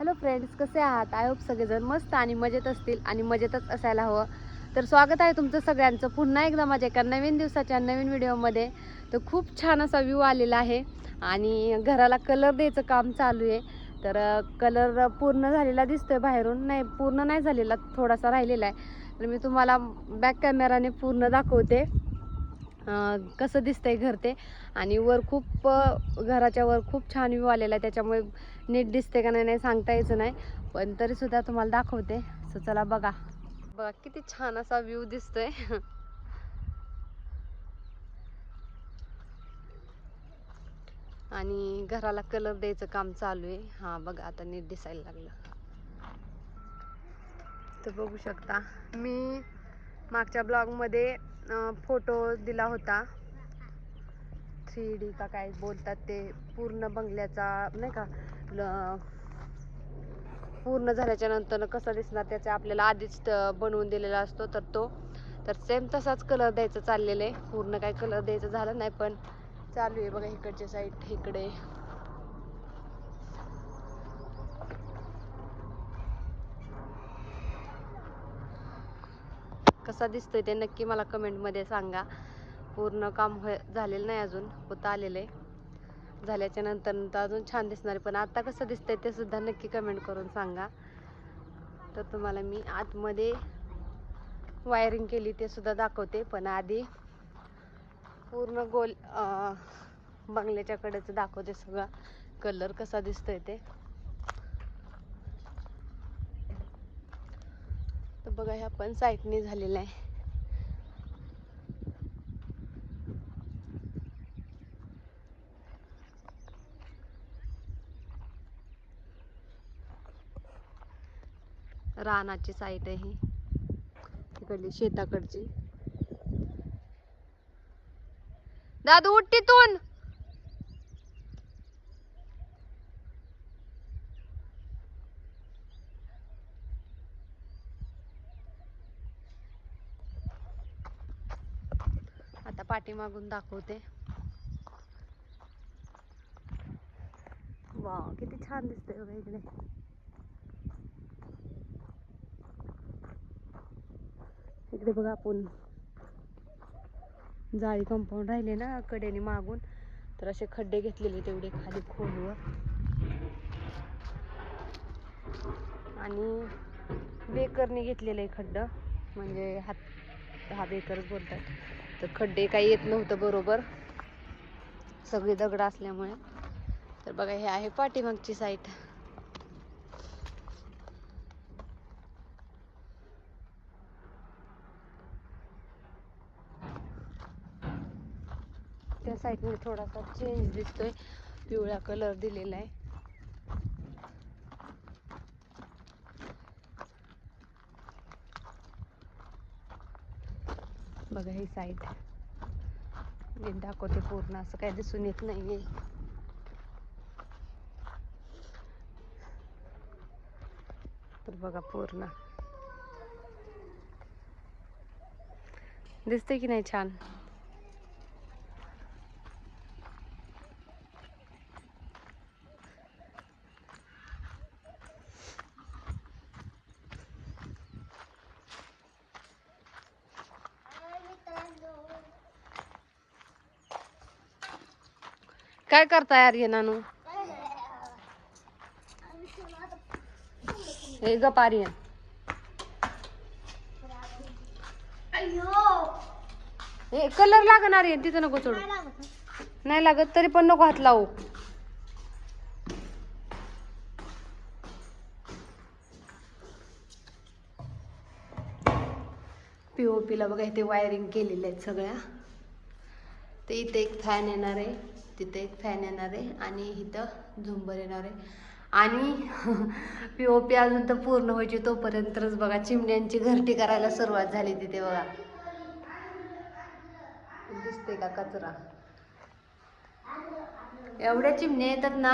Hello friends कसे आहात? I hope सगळेजण मस्त आणि मजेत असतील आणि मजेतच असायला हवं. तर स्वागत आहे तुमचं सगळ्यांचं पुन्हा एकदा माझ्या एका नवीन दिवसाच्या नवीन व्हिडिओमध्ये. तर खूप छान असा व्ह्यू आलेला आहे आणि घराला कलर द्यायचं काम चालू आहे. तर कलर पूर्ण झालेला दिसतोय बाहेरून. नाही पूर्ण नाही झालेला थोडासा राहिलेला आहे. तर मी तुम्हाला बॅक कॅमेराने पूर्ण दाखवते. कसं दिसतंय घर ते. आणि वर खूप घराच्या वर खूप छान व्ह्यू आलेला आहे. त्याच्यामुळे नीट दिसते का नाही नाही सांगता यायचं नाही. पण तरी सुद्धा तुम्हाला दाखवते. सो चला बघा. बघा किती छान असा व्ह्यू दिसतोय. आणि घराला कलर द्यायचं काम चालू आहे. हा बघा आता नीट दिसायला लागलं. तर बघू शकता. मी मागच्या ब्लॉगमध्ये फोटो दिला होता. थ्री डी का काय बोलतात ते पूर्ण बंगल्याचा नाही का ल- पूर्ण झाल्याच्यानंतर कसा दिसणार त्याचा आपल्याला आधीच बनवून दिलेला असतो तर तो. तर सेम तसाच कलर द्यायचा चाललेला आहे. पूर्ण काय कलर द्यायचं झालं नाही पण चालू आहे बघा इकडच्या साईड इकडे. कसा दिसतोय ते नक्की मला कमेंटमध्ये सांगा. पूर्ण काम होय झालेलं नाही अजून होत आलेलं आहे. झाल्याच्यानंतर अजून छान दिसणार आहे. पण आता कसं दिसतंय ते सुद्धा नक्की कमेंट करून सांगा. तर तुम्हाला मी आतमध्ये वायरिंग केली ते सुद्धा दाखवते पण आधी पूर्ण गोल बंगल्याच्याकडेच दाखवते सगळा. कलर कसा दिसतोय ते. बघा ह्या पण साईटने झालेला आहे. रानाची साईट आहे ही. तिकडली शेताकडची. दादू उठ तिथून आता पाठीमागून दाखवते. वा किती छान दिसतंय बघा इकडे. इकडे बघा आपण. जाळी कंपाऊंड राहिले ना कडेने मागून तर असे खड्डे घेतलेले तेवढे खाली खोलवर. आणि बेकरने घेतलेलं आहे खड्ड म्हणजे हात दहा बेकरच बोलतात. तर खड्डे काही येत नव्हतं बरोबर. सगळी दगड असल्यामुळे. तर बघा हे आहे पाठीमागची साईट त्या साईडने थोडासा चेंज दिसतोय. पिवळा कलर दिलेला आहे. बघा ही साईड. मी दाखवते पूर्ण असं काही दिसून येत नाहीये. तर बघा पूर्ण. दिसते की नाही छान? काय करताय आर्य नानू? हे ग पारी हे कलर लागणार आहे तिथं नको चढू. नाही लागत तरी पण नको हात लावू. पीओपीला बघा इथे वायरिंग केलेल्या आहेत सगळ्या. ते इथे एक फॅन येणार आहे. तिथे एक फॅन येणार आहे आणि इथं झुंबर येणार आहे. आणि पी ओ पी अजून तर पूर्ण व्हायची तोपर्यंतच बघा चिमण्यांची घरटी करायला सुरुवात झाली तिथे बघा. दिसते का कचरा? एवढ्या चिमण्या येतात ना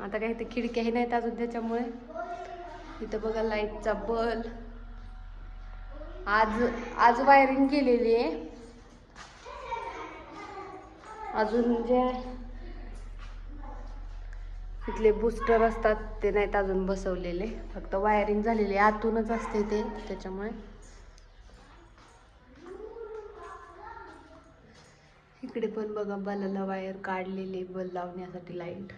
आता काही ते खिडक्याही नाहीत अजून त्याच्यामुळे. इथं बघा लाईटचा बल आज आज वायरिंग केलेली आहे. अजून जे इथले बूस्टर असतात ते नाहीत अजून बसवलेले. फक्त वायरिंग झालेली आतूनच असते ते त्याच्यामुळे. इकडे पण बघा बलाला वायर काढलेली बल लावण्यासाठी लाइट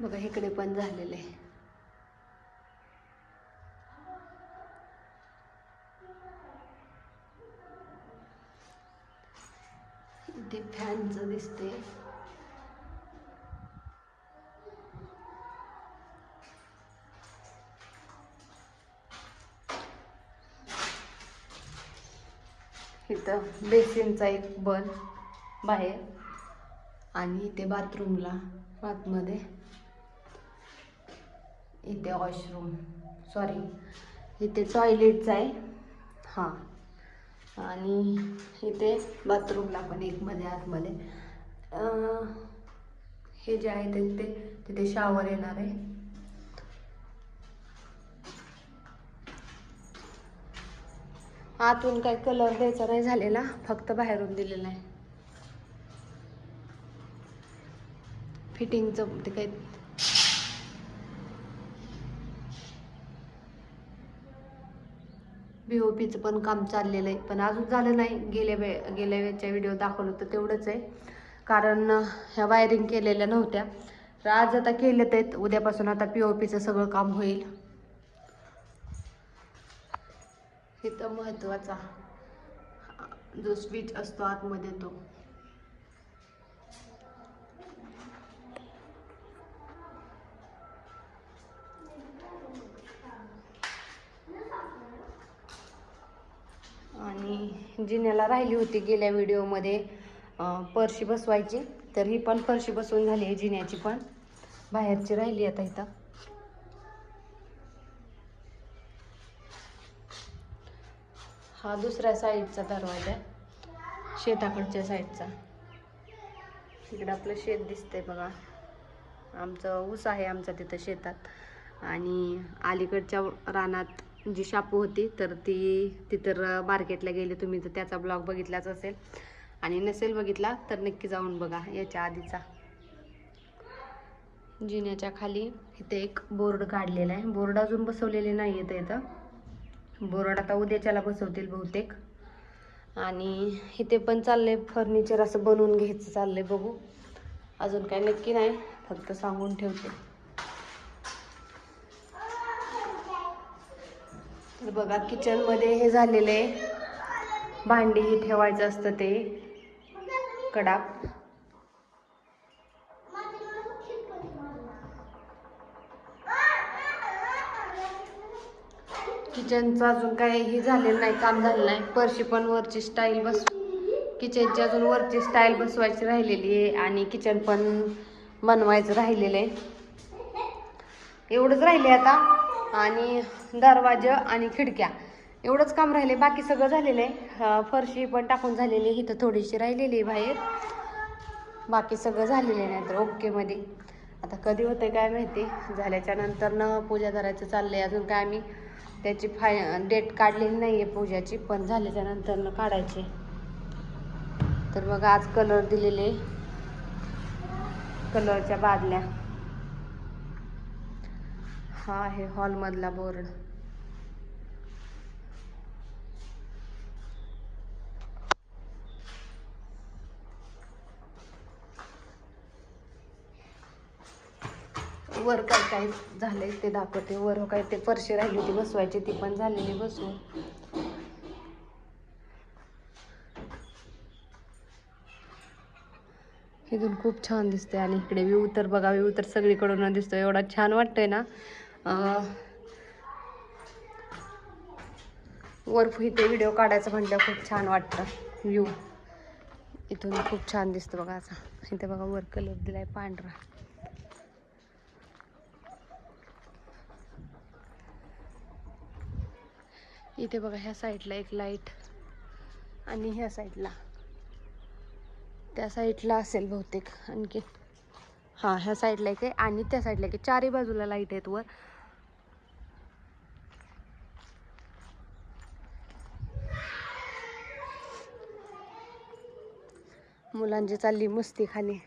बघा इकडे पण झालेलं आहे. इथे फॅनचं दिसते इथं बेसिनचा एक बल बाहेर आणि इथे बाथरूमला आतमध्ये इथे वॉशरूम सॉरी इथे टॉयलेटचा आहे. हां. आणि इथे बाथरूमला पण एक मध्ये आतमध्ये हे जे आहे ते तिथे तिथे शावर येणार आहे. आतून काही कलर द्यायचा नाही झालेला फक्त बाहेरून दिलेला आहे. फिटिंगचं ते काही पी ओ पीचं पण काम चाललेलं आहे. पण अजून झालं नाही. गेल्या वे गेल्या वेळच्या व्हिडिओ दाखवलं तर तेवढंच आहे. कारण ह्या वायरिंग केलेल्या नव्हत्या. तर आज आता केलेत आहेत. उद्यापासून आता पी ओ पीचं सगळं काम होईल. हे तर महत्त्वाचा जो स्विच असतो आतमध्ये तो. जिन्याला राहिली होती गेल्या व्हिडिओमध्ये परशी बसवायची. तर ही पण फरशी बसवून झाली आहे जिन्याची पण. बाहेरची राहिली आता इथं. हा दुसऱ्या साईडचा दरवाजा शेताकडच्या साईडचा. इकडं आपलं शेत दिसतंय बघा. आमचं ऊस आहे आमचा तिथं शेतात. आणि अलीकडच्या रानात जी शापू होती तर ती तिथं मार्केटला गेली. तुम्ही तर त्याचा ब्लॉग बघितलाच असेल आणि नसेल बघितला तर नक्की जाऊन बघा याच्या आधीचा. जिन्याच्या खाली इथे एक बोर्ड काढलेला आहे. बोर्ड अजून बसवलेले नाही आहेत इथं. बोर्ड आता उद्याच्याला बसवतील बहुतेक. आणि इथे पण चाललंय फर्निचर असं बनवून घ्यायचं चाललंय बघू. अजून काय नक्की नाही फक्त सांगून ठेवते. तर बघा किचनमध्ये हे झालेलं आहे. भांडी ठेवायचं असतं ते. कडाप किचनचं अजून काही हे झालेलं नाही काम झालं नाही. फरशी पण वरची स्टाईल बस किचनची अजून वरची स्टाईल बसवायची राहिलेली आहे आणि किचन पण बनवायचं राहिलेलं आहे. एवढंच राहिले आता. आणि दरवाजा आणि खिडक्या. एवढंच काम राहिले. बाकी सगळं झालेलं आहे. फरशी पण टाकून झालेली आहे. इथं थोडीशी राहिलेली आहे बाहेर. बाकी सगळं झालेलं आहे नाही तर ओकेमध्ये आता कधी होतं काय माहिती? झाल्याच्यानंतर न पूजा करायचं चाललं आहे अजून काय आम्ही. त्याची फाय डेट काढलेली नाही आहे पूजाची पण झाल्याच्यानंतर न काढायची. तर मग आज कलर दिलेले. कलरच्या बादल्या. हा आहे हॉलमधला बोर्ड. वर काय काय झालंय ते दाखवते. वर काय ते फरशी राहिली होती बसवायची ती पण झालेली बसवून इथून खूप छान दिसते आणि इकडे व्ह्यू तर बघा व्ह्यू तर सगळीकडून दिसतो एवढा छान वाटतंय ना. वर इथे व्हिडिओ काढायचं म्हटलं खूप छान वाटतं. व्ह्यू इथून खूप छान दिसतं बघा असा. इथे बघा वर कलर दिलाय पांढरा. इथे बघा ह्या साईडला एक लाइट आणि ह्या साईडला. त्या साईडला असेल बहुतेक आणखी हां ह्या साईडला एक आहे आणि त्या साईडला एक आहे. चारही बाजूला लाइट आहेत वर. मुलांची चालली मस्ती खाली.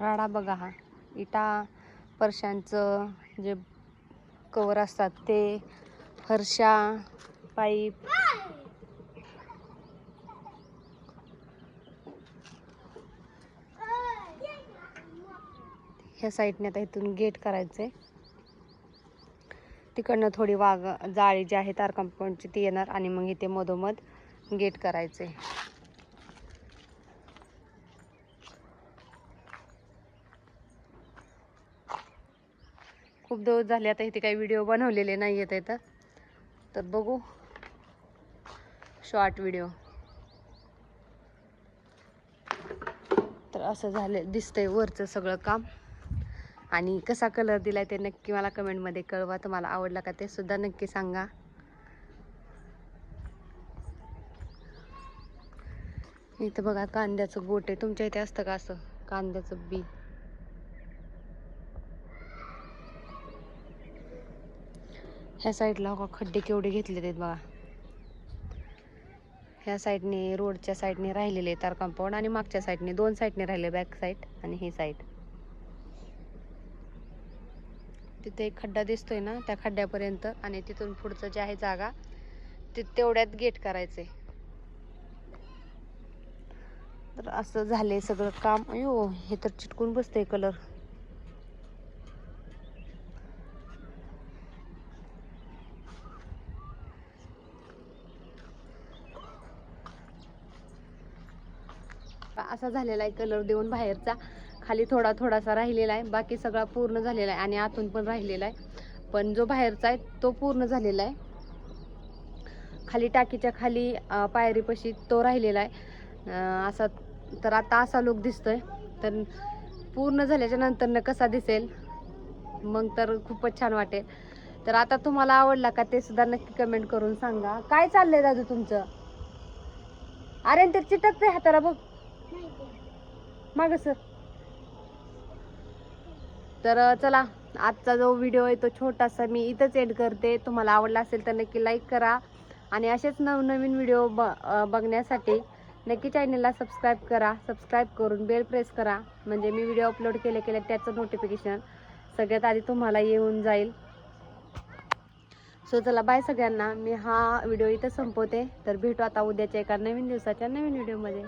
राडा बघा हा. इटा परशांचं जे कवर असतात ते फरशा पाईप. ह्या साईडने आता इथून गेट करायचंय. तिकडनं थोडी वाघ जाळी जी आहे तार कंपाऊंडची ती येणार आणि मग इथे मधोमध गेट करायचंय. खूप दिवस झाले. आता इथे काही व्हिडिओ बनवलेले नाही आहेत इथं. तर बघू. शॉर्ट व्हिडिओ तर असं झालं दिसतंय वरचं सगळं काम. आणि कसा कलर दिलाय ते नक्की मला कमेंटमध्ये कळवा. तुम्हाला आवडला का ते सुद्धा नक्की सांगा. इथं बघा कांद्याचं गोट आहे. तुमच्या इथे असतं का असं? कांद्याचं बी. ह्या साईडला बघा खड्डे केवढे घेतले आहेत बघा. ह्या साईडने रोडच्या साईडने राहिलेले तार कंपाऊंड आणि मागच्या साईडने दोन साईडने राहिले बॅक साईड आणि ही साईड तिथे एक खड्डा दिसतोय ना त्या खड्ड्यापर्यंत आणि तिथून पुढचं जे आहे जागा ते तेवढ्यात गेट करायचंय. तर असं झाले सगळं काम. अयो हे तर चिटकून बसतंय कलर असा झालेला आहे कलर देऊन बाहेरचा. खाली थोडा थोडासा राहिलेला आहे. बाकी सगळा पूर्ण झालेला आहे आणि आतून पण राहिलेला आहे. पण जो बाहेरचा आहे तो पूर्ण झालेला आहे. खाली टाकीच्या खाली पायरीपाशी तो राहिलेला आहे. असा तर आता असा लुक दिसतोय. तर पूर्ण झाल्याच्यानंतर कसा दिसेल मग तर खूपच छान वाटेल. तर आता तुम्हाला आवडला का ते सुद्धा नक्की कमेंट करून सांगा. काय चाललंय दादू तुमचं? अरे ते चिटकते हाताला बघ. माग सर. तर चला आजचा जो व्हिडिओ आहे तो छोटासा मी इथंच एड करते. तुम्हाला आवडला असेल तर नक्की लाईक करा. आणि असेच नवनवीन व्हिडिओ ब बघण्यासाठी नक्की चॅनलला सबस्क्राईब करा. सबस्क्राईब करून बेल प्रेस करा. म्हणजे मी व्हिडिओ अपलोड केले केले त्याचं नोटिफिकेशन सगळ्यात आधी तुम्हाला येऊन जाईल. सो चला बाय सगळ्यांना. मी हा व्हिडिओ इथं संपवते. तर भेटू आता उद्याच्या एका नवीन दिवसाच्या नवीन व्हिडिओमध्ये